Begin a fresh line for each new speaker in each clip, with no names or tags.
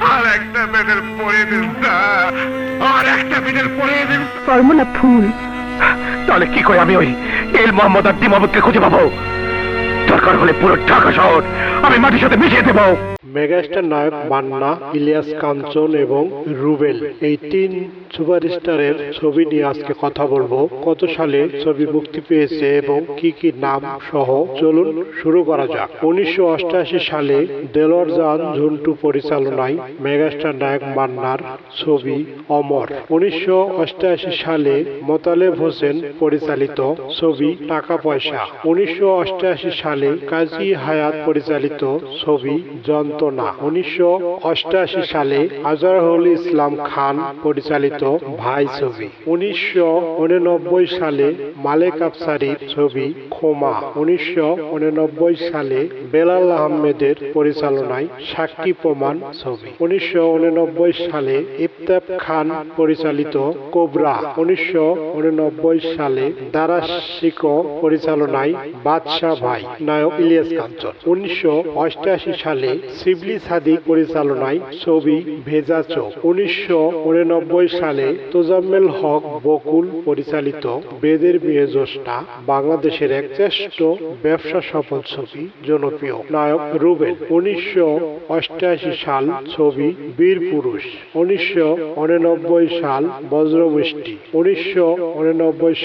আর একটা পরে দিন স্যার। আর একটা পরে দিন।
কর্ম ফুল।
তাহলে কি করে আমি ওই এল মোহাম্মদ আর দিমাবতকে খুঁজে পাবো? দরকার হলে পুরো ঢাকা শহর আমি মাটির সাথে মিশিয়ে দেবো।
মেগাস্টার নায়ক মান্না, ইলিয়াস কাঞ্চন এবং রুবেল এই তিন সুপারস্টারের ছবি নিয়ে আজকে কথা বলব। কত সালে ছবি মুক্তি পেয়েছে এবং কি কি নাম সহ? চলুন শুরু করা যাক। উনিশশো সালে দেলোয়ার জান ঝুন্টু পরিচালনায় মেগাস্টার নায়ক মান্নার ছবি অমর। উনিশশো সালে মোতালেব হোসেন পরিচালিত ছবি টাকা পয়সা। উনিশশো সালে কাজী হায়াত পরিচালিত ছবি যন্ত্রণা উনিশশো অষ্টাশি সালে আজহারুল ইসলাম খান পরিচালিত ভাই ছবি। উনিশশো উননব্বই সালে মালেক আফসারির ছবি খোমা। উনিশশো সালে বেলাল আহমেদের পরিচালনায় সাক্ষী প্রমাণ ছবি। উনিশশো উননব্বই সালে ইফতাব খান পরিচালিত কোবরা। উনিশশো উননব্বই সালে দারাশিক পরিচালনায় বাদশাহ ভাই নায়ক ইলিয়াস কাঞ্চন। উনিশশো সালে শিবলি সাদিক পরিচালনায় ছবি ভেজা চোখ। উনিশশো উননব্বই সালে তোজাম্মেল হক বকুল পরিচালিত বেদের বিয়ে জ্যোৎস্না বাংলাদেশের এক শ্রেষ্ঠ ব্যবসা সফল ছবি, জনপ্রিয় নায়ক রুবেল। উনিশশো সাল ছবি বীর পুরুষ। উনিশশো উননব্বই সাল বজ্রমৃষ্টি উনিশশো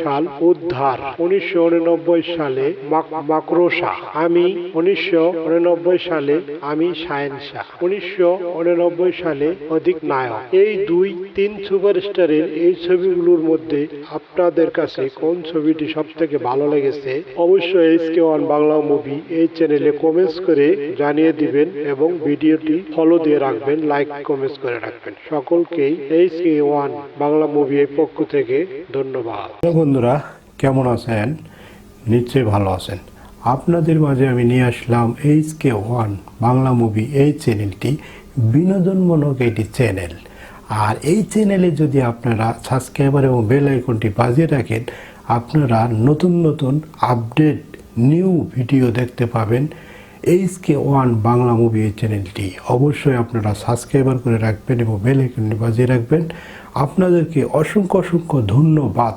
সাল উদ্ধার। উনিশশো উননব্বই সালে মাক- মাকড়সা। আমি উনিশশো উননব্বই সালে আমি সায়েন শাহ উনিশশো উননব্বই সালে অধিক নায়ক। এই দুই তিন সুপারস্টারের এই ছবিগুলোর মধ্যে আপনাদের কাছে কোন ছবিটি সব থেকে ভালো লেগেছে অবশ্যই H K one Bangla movie এই চ্যানেলে কমেন্টস করে জানিয়ে দিবেন এবং ভিডিওটি ফলো দিয়ে রাখবেন লাইক কমেন্টস করে রাখবেন। সকলকেই H K one Bangla movie এর পক্ষ থেকে ধন্যবাদ। বন্ধুরা, কেমন আছেন? নিশ্চয়ই ভালো আছেন। আপনাদের মাঝে আমি নিয়ে আসলাম H K one Bangla movie এই চ্যানেলটি বিনোদনমূলক একটি চ্যানেল আর এই চ্যানেলে যদি আপনারা সাবস্ক্রাইবার এবং বেল আইকনটি বাজিয়ে রাখেন, আপনারা নতুন নতুন আপডেট নিউ ভিডিও দেখতে পাবেন H K one Bangla movie এই চ্যানেলটি অবশ্যই আপনারা সাবস্ক্রাইবার করে রাখবেন এবং বেল আইকনটি বাজিয়ে রাখবেন। আপনাদেরকে অসংখ্য অসংখ্য ধন্যবাদ।